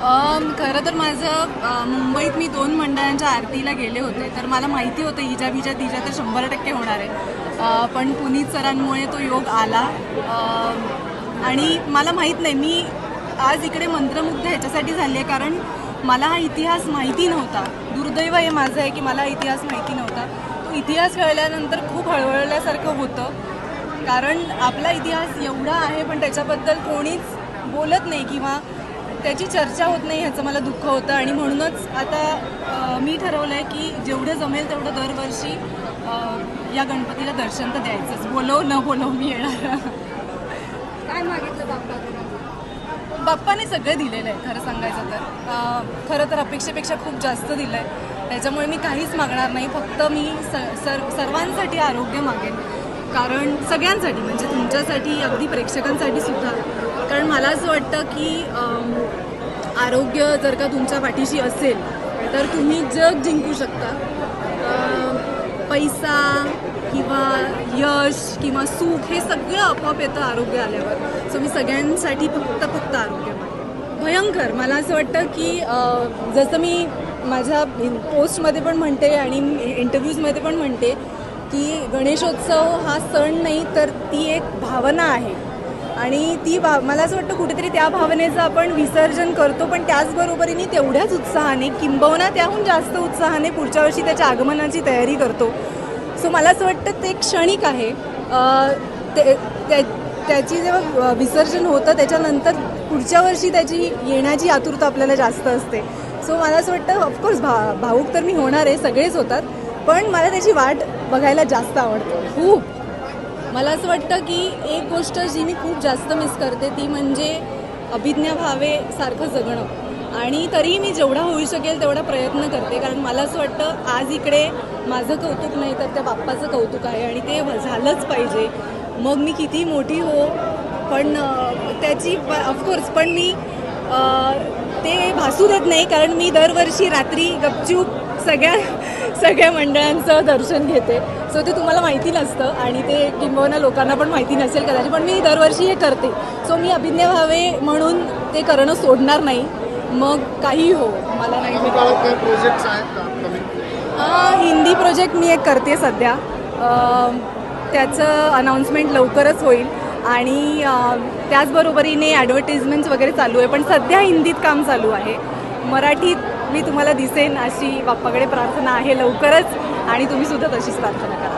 खरं तर माझं मुंबईत मी दोन मंडळांच्या आरतीला गेले होते. तर मला माहिती होतं हिजा बिजा तिजा तर शंभर टक्के होणार आहे. पण पुनीत सरांमुळे तो योग आला. आणि मला माहीत नाही मी आज इकडे मंत्रमुग्ध ह्याच्यासाठी झाली आहे कारण मला हा इतिहास माहिती नव्हता. दुर्दैव हे माझं आहे की मला हा इतिहास माहिती नव्हता. तो इतिहास कळल्यानंतर खूप हळवळल्यासारखं होतं. कारण आपला इतिहास एवढा आहे पण त्याच्याबद्दल कोणीच बोलत नाही किंवा त्याची चर्चा होत नाही ह्याचं मला दुःख होतं. आणि म्हणूनच आता मी ठरवलं आहे की जेवढं जमेल तेवढं दरवर्षी या गणपतीला दर्शन तर द्यायचंच. बोलव न बोलव मी येणार. काय मागितलं बाप्पा बाप्पाने सगळं दिलेलं आहे खरं सांगायचं तर. खरं तर अपेक्षेपेक्षा खूप जास्त दिलं आहे त्याच्यामुळे मी काहीच मागणार नाही. फक्त मी स सर सर्वांसाठी आरोग्य मागेन. कारण सगळ्यांसाठी म्हणजे तुमच्यासाठी अगदी प्रेक्षकांसाठी सुद्धा. कारण मला असं वाटतं की आरोग्य जर का तुमच्या पाठीशी असेल तर तुम्ही जग जिंकू शकता. पैसा किंवा यश किंवा सुख हे सगळं आपोआप येतं आरोग्य आल्यावर. सो मी सगळ्यांसाठी फक्त फक्त आरोग्य भयंकर. मला असं वाटतं की जसं मी माझ्या पोस्टमध्ये पण म्हणते आणि इंटरव्ह्यूजमध्ये पण म्हणते की गणेशोत्सव हा सण नाही तर ती एक भावना आहे. आणि ती भाव मला असं वाटतं कुठेतरी त्या भावनेचं आपण विसर्जन करतो पण त्याचबरोबरीने तेवढ्याच उत्साहाने किंबहुना त्याहून जास्त उत्साहाने पुढच्या वर्षी त्याच्या आगमनाची तयारी करतो. सो मला असं वाटतं ते क्षणिक आहे. ते त्या त्याची जेव्हा विसर्जन होतं त्याच्यानंतर पुढच्या वर्षी त्याची येण्याची आतुरता आपल्याला जास्त असते. सो मला असं वाटतं ऑफकोर्स भा भाऊक तर मी होणार आहे सगळेच होतात पण मला त्याची वाट बघायला जास्त आवडते. खूप. मला असं वाटतं की एक गोष्ट जी मी खूप जास्त मिस करते ती म्हणजे अभिज्ञा भावे सारखं जगणं. आणि तरीही मी जेवढा होऊ शकेल तेवढा प्रयत्न करते. कारण मला असं वाटतं आज इकडे माझं कौतुक नाही तर त्या बाप्पाचं कौतुक आहे आणि ते झालंच पाहिजे. मग मी किती मोठी हो पण त्याची ऑफकोर्स पण मी ते भासू देत नाही. कारण मी दरवर्षी रात्री गपचूप सगळ्या सगळ्या मंडळांचं दर्शन घेते. सो ते तुम्हाला माहिती नसतं आणि ते किंबहुना लोकांना पण माहिती नसेल कदाचित पण मी दरवर्षी हे करते. सो मी अभिज्ञा भावे म्हणून ते करणं सोडणार नाही. मग काही हो मला नाही हिंदी प्रोजेक्ट मी एक करते सध्या. त्याचं अनाऊन्समेंट लवकरच होईल. आणि त्याचबरोबरीने ॲडव्हर्टिजमेंट्स वगैरे चालू आहे पण सध्या हिंदीत काम चालू आहे. मराठीत मी तुम्हाला दिसेन अशी बाप्पाकडे प्रार्थना आहे लवकरच. आणि तुम्ही सुद्धा तशीच प्रार्थना करा.